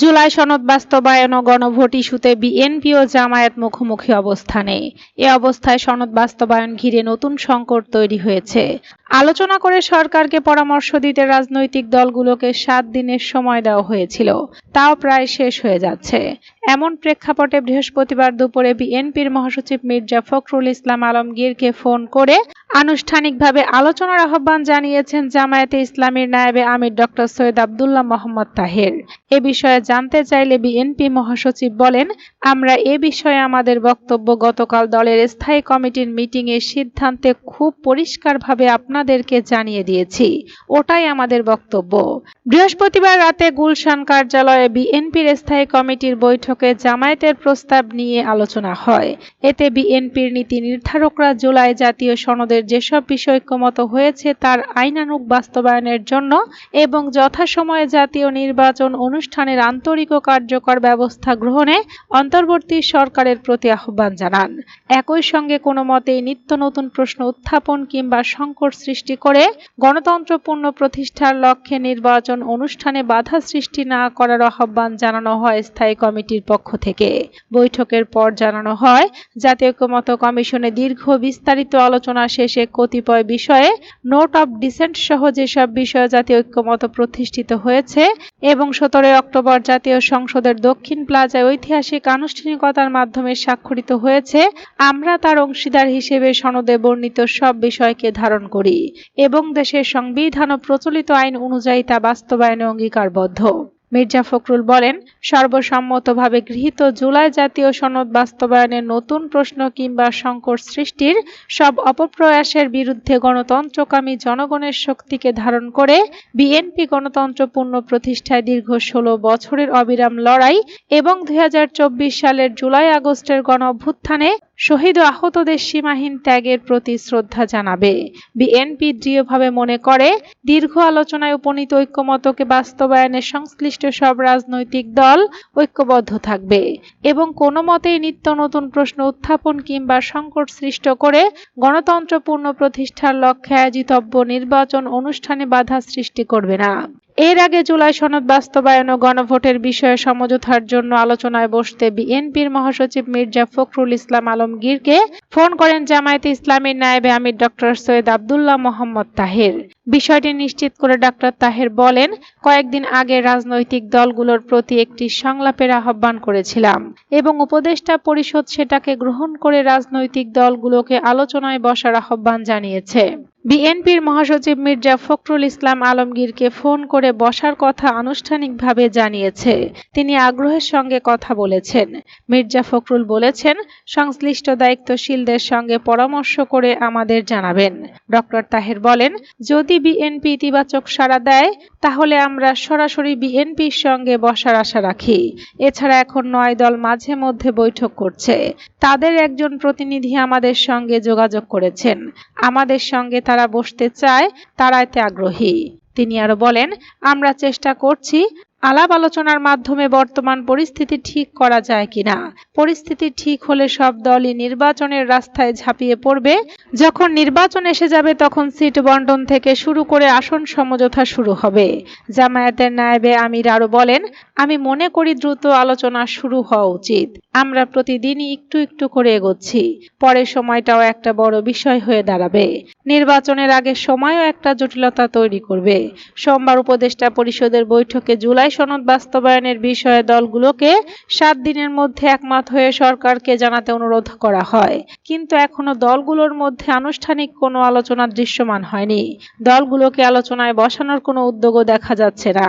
জুলাই সনদ বাস্তবায়ন ও গণভোট ইস্যুতে বিএনপি ও জামায়াত মুখোমুখি অবস্থানে। এ অবস্থায় সনদ বাস্তবায়ন ঘিরে নতুন সংকট তৈরি হয়েছে। আলোচনা করে সরকারকে পরামর্শ দিতে রাজনৈতিক দলগুলোকে সাত দিনের সময় দেওয়া হয়েছিল। তাও প্রায় শেষ হয়ে যাচ্ছে। এমন প্রেক্ষাপটে বৃহস্পতিবার দুপুরে বিএনপির মহাসচিব মির্জা ফখরুল ইসলাম আলমগীরকে ফোন করে আনুষ্ঠানিকভাবে আলোচনার আহ্বান জানিয়েছেন জামায়াতে ইসলামীর নায়েবে আমির ডক্টর সৈয়দ আবদুল্লাহ মোহাম্মদ তাহের। এ বিষয়ে জানতে চাইলে বিএনপি মহাসচিব বলেন, আমরা এ বিষয়ে আমাদের বক্তব্য গতকাল দলের স্থায়ী কমিটির মিটিংয়ের সিদ্ধান্তে খুব পরিষ্কারভাবে আপনাদেরকে জানিয়ে দিয়েছি। ওটাই আমাদের বক্তব্য। বৃহস্পতিবার রাতে গুলশান কার্যালয়ে বিএনপির স্থায়ী কমিটির বৈঠকে জামায়াতের প্রস্তাব নিয়ে আলোচনা হয়। এতে বিএনপির নীতি নির্ধারকরা জুলাই জাতীয় সনদের যেসব বিষয় ঐক্যমত হয়েছে তার আইনানুগ বাস্তবায়নের জন্য এবং যথাসময়ে জাতীয় নির্বাচন অনুষ্ঠানের আন্তরিক ও কার্যকর ব্যবস্থা গ্রহণে অন্তর্বর্তী সরকারের প্রতি আহ্বান জানান। একই সঙ্গে কোনো মতেই নিত্য নতুন প্রশ্ন উত্থাপন কিংবা সংকট সৃষ্টি করে গণতন্ত্রপূর্ণ প্রতিষ্ঠার লক্ষ্যে নির্বাচন অনুষ্ঠানে বাধা সৃষ্টি না করার আহ্বান জানানো হয় স্থায়ী কমিটির পক্ষ থেকে। বৈঠকের পর জানানো হয়, জাতীয় ঐক্যমত কমিশনে দীর্ঘ বিস্তারিত আলোচনা শেষে কতিপয় বিষয়ে নোট অব ডিসেন্ট সহ যেসব বিষয়ে জাতীয় ঐক্যমত প্রতিষ্ঠিত হয়েছে এবং সতেরোই অক্টোবর জাতীয় সংসদের দক্ষিণ প্লাজায় ঐতিহাসিক আনুষ্ঠানিকতার মাধ্যমে স্বাক্ষরিত হয়েছে, আমরা তার অংশীদার হিসেবে সনদে বর্ণিত সব বিষয়কে ধারণ করি এবং দেশের সংবিধান ও প্রচলিত আইন অনুযায়ী তা বাস্তবায়নে অঙ্গীকারবদ্ধ। মির্জা ফখরুল বলেন, সর্বসম্মতভাবে গৃহীত জুলাই জাতীয় সনদ বাস্তবায়নের নতুন প্রশ্ন কিংবা সংকট সৃষ্টির সব অপপ্রয়াসের বিরুদ্ধে গণতন্ত্রকামী জনগণের শক্তিকে ধারণ করে বিএনপি গণতন্ত্র পূর্ণ প্রতিষ্ঠায় দীর্ঘ ষোলো বছরের অবিরাম লড়াই এবং দু হাজার চব্বিশ সালের জুলাই আগস্টের গণ অভ্যুত্থানে শহীদ ও আহতদের সীমাহীন ত্যাগের প্রতি শ্রদ্ধা জানাবে। বিএনপি দৃঢ়ভাবে মনে করে, দীর্ঘ আলোচনায় উপনীত ঐক্যমতকে বাস্তবায়নে সংশ্লিষ্ট সব রাজনৈতিক দল ঐক্যবদ্ধ থাকবে এবং কোনো মতেই নিত্য নতুন প্রশ্ন উত্থাপন কিংবা সংকট সৃষ্ট করে গণতন্ত্রপূর্ণ প্রতিষ্ঠার লক্ষ্যে আয়োজিতব্য নির্বাচন অনুষ্ঠানে বাধা সৃষ্টি করবে না। এর আগে জুলাই সনদ বাস্তবায়ন ও গণভোটের বিষয়ে সমঝোতার জন্য আলোচনায় বসতে বিএনপির মহাসচিব মির্জা ফখরুল ইসলাম আলমগীরকে ফোন করেন জামায়াতে ইসলামীর নায়েবে আমির ডক্টর সৈয়দ আবদুল্লাহ মোহাম্মদ তাহের। বিষয়টি নিশ্চিত করে ডাক্তার তাহের বলেন, কয়েকদিন আগে রাজনৈতিক দলগুলোর প্রতি একটি সংলাপের আহ্বান করেছিলাম এবং উপদেষ্টা পরিষদ সেটাকে গ্রহণ করে রাজনৈতিক দলগুলোকে আলোচনায় বসার আহ্বান জানিয়েছে। বিএনপির মহাসচিব মির্জা ফখরুল ইসলাম আলমগীরকে ফোন করে বসার কথা আনুষ্ঠানিকভাবে জানিয়েছে। তিনি আগ্রহের সঙ্গে কথা বলেছেন। মির্জা ফখরুল বলেছেন, সংশ্লিষ্ট দায়িত্বশীলদের সঙ্গে পরামর্শ করে আমাদের জানাবেন। ডক্টর তাহের বলেন, যদি বিএনপি ইতিবাচক সাড়া দেয়, তাহলে আমরা সরাসরি বিএনপির সঙ্গে বসার আশা রাখি। এছাড়া এখন নয় দল মাঝে মধ্যে বৈঠক করছে। তাদের একজন প্রতিনিধি আমাদের সঙ্গে যোগাযোগ করেছেন। আমাদের সঙ্গে তারা বসতে চায় তারা এতে আগ্রহী। তিনি আরও বলেন, আমরা চেষ্টা করছি, আলাপ আলোচনার মাধ্যমে বর্তমান পরিস্থিতি ঠিক করা যায় কিনা। পরিস্থিতি ঠিক হলে সব দলই নির্বাচনের রাস্তায় ঝাঁপিয়ে পড়বে। যখন নির্বাচন এসে যাবে, তখন সিট বন্টন থেকে শুরু করে আসন সমঝোতা শুরু হবে। জামায়াতের নায়েবে আমির আরও বলেন, আমি মনে করি দ্রুত আলোচনা শুরু হওয়া উচিত। আমরা প্রতিদিনই একটু একটু করে এগোচ্ছি। পরে সময়টাও একটা বড় বিষয় হয়ে দাঁড়াবে। নির্বাচনের আগে সময়ও একটা জটিলতা তৈরি করবে। সোমবার উপদেষ্টা পরিষদের বৈঠকে জুলাই সনদ বাস্তবায়নের বিষয়ে দলগুলোকে সাত দিনের মধ্যে একমত হয়ে সরকারকে জানাতে অনুরোধ করা হয়। কিন্তু এখনও দলগুলোর মধ্যে আনুষ্ঠানিক কোনো আলোচনা দৃশ্যমান হয়নি। দলগুলোকে আলোচনায় বসানোর কোনো উদ্যোগও দেখা যাচ্ছে না।